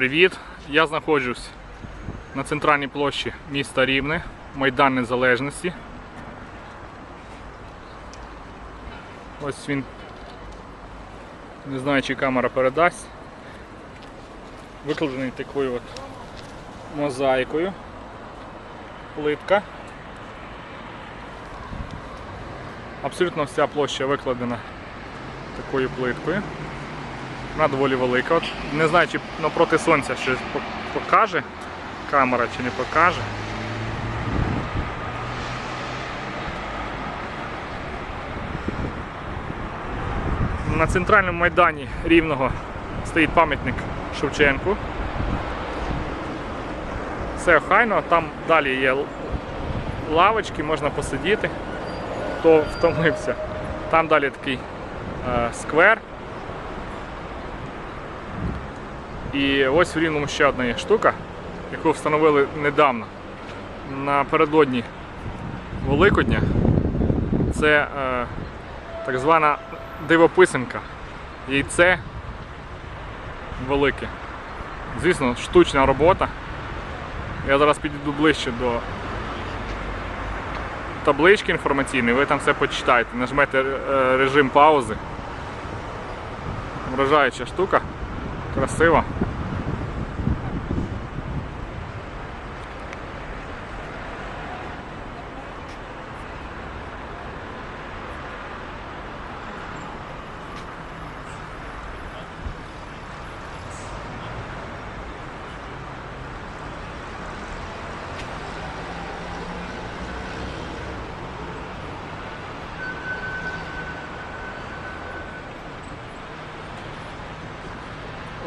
привіт! Я знаходжусь на центральній площі міста Рівне, Майдан Незалежності. Ось він, не знаю, чи камера передасть. Викладений такою от мозаїкою. Плитка. Абсолютно вся площа викладена такою плиткою. Вона доволі велика. От, не знаю, чи напроти сонця щось покаже камера чи не покаже. На центральному майдані Рівного стоїть пам'ятник Шевченку. Все охайно, там далі є лавочки, можна посидіти, хто втомився. Там далі такий е, сквер. І ось в Рівному ще одна є штука, яку встановили недавно напередодні Великодня. Це е, так звана дивописанка. Яйце велике. Звісно, штучна робота. Я зараз підійду ближче до таблички інформаційної, ви там все почитаєте, нажмете е, режим паузи. Вражаюча штука, красива.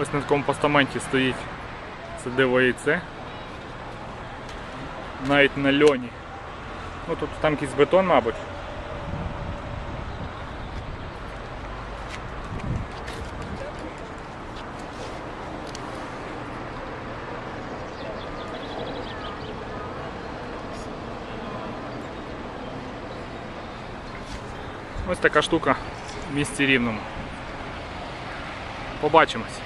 Ось на такому постаменті стоїть це диво яйце. Навіть на льоні. Ну тут там якийсь бетон, мабуть. Ось така штука в місті Рівному. Побачимось.